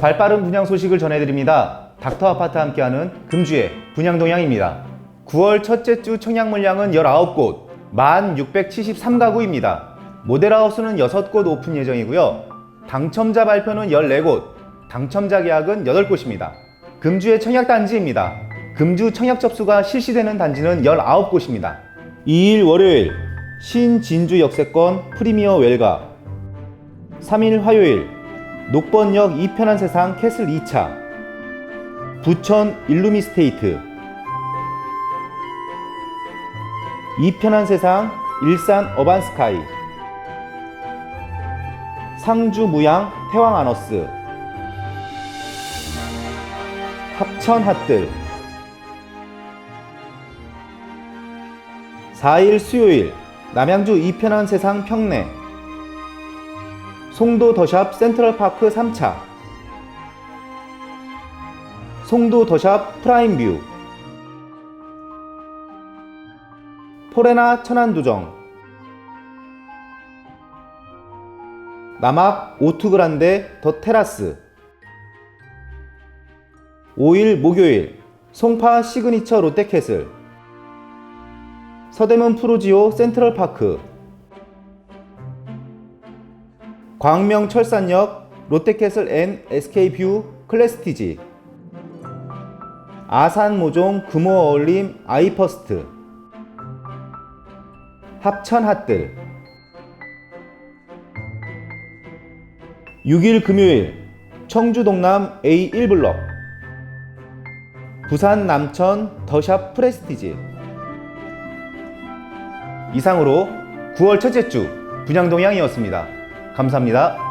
발빠른 분양 소식을 전해드립니다. 닥터 아파트 함께하는 금주의 분양 동향입니다. 9월 첫째 주 청약 물량은 19곳, 1,673가구입니다. 모델하우스는 6곳 오픈 예정이고요. 당첨자 발표는 14곳, 당첨자 계약은 8곳입니다. 금주의 청약 단지입니다. 금주 청약 접수가 실시되는 단지는 19곳입니다. 2일 월요일 신진주 역세권 프리미어 웰가 3일 화요일 녹번역 이편한 세상 캐슬 2차. 부천 일루미스테이트. 이편한 세상 일산 어반스카이. 상주 무양 태왕 아너스. 합천 핫들. 4일 수요일 남양주 이편한 세상 평내 송도 더샵 센트럴파크 3차. 송도 더샵 프라임뷰. 포레나 천안도정. 남악 오투그란데 더 테라스. 5일 목요일 송파 시그니처 롯데캐슬. 서대문 프로지오 센트럴파크 광명 철산역 롯데캐슬 앤 SK뷰 클래스티지. 아산 모종 금호 어울림 아이퍼스트. 합천 핫들. 6일 금요일 청주 동남 A1블럭. 부산 남천 더샵 프레스티지. 이상으로 9월 첫째 주 분양 동향이었습니다. 감사합니다.